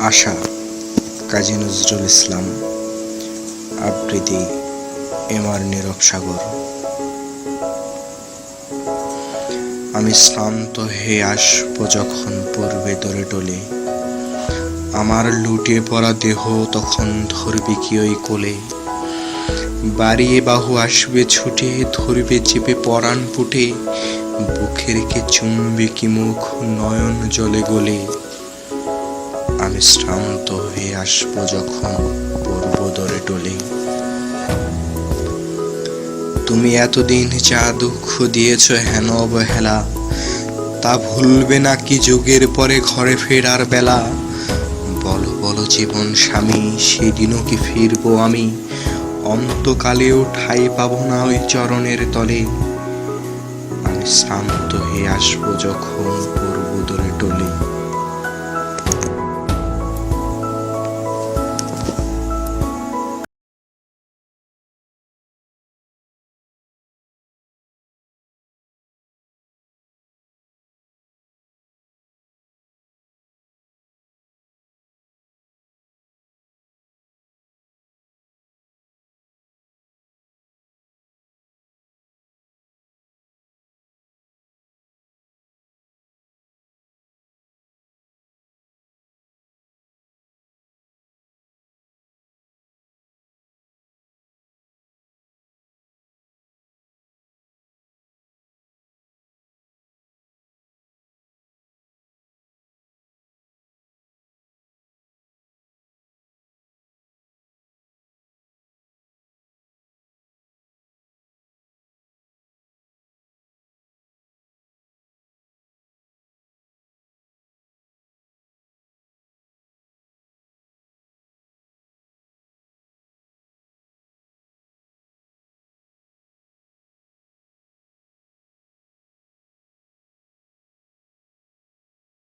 আশা, কাজী নজরুল ইসলাম, আবৃত্তি এমার নীরব সাগর। আমি শ্রান্ত হয়ে আসব যখন পূর্বে দরে টলে। আমার লুটে পড়া দেহ তখন ধরবে কি ওই কোলে? বাড়িয়ে বাহু আসবে, ছুটে ধরবে, চেপে পরাণ পুটে। রেখে চুমবে কি মুখ নয়ন জলে গলে? আমি শ্রান্ত হয়ে আসব যখন পূর্ব দরে টলে। তুমি এতদিন যা দুঃখ দিয়েছ হেন অবহেলা, তা ভুলবে না কি যুগের পরে ঘরে ফেরার বেলা? বলো বলো জীবন স্বামী, সেদিনও কি ফিরবো আমি? অন্তকালেও ঠাই পাবো না ওই চরণের তলে। শান্ত হয়ে আসব যখন পূর্ব ধরে টলে।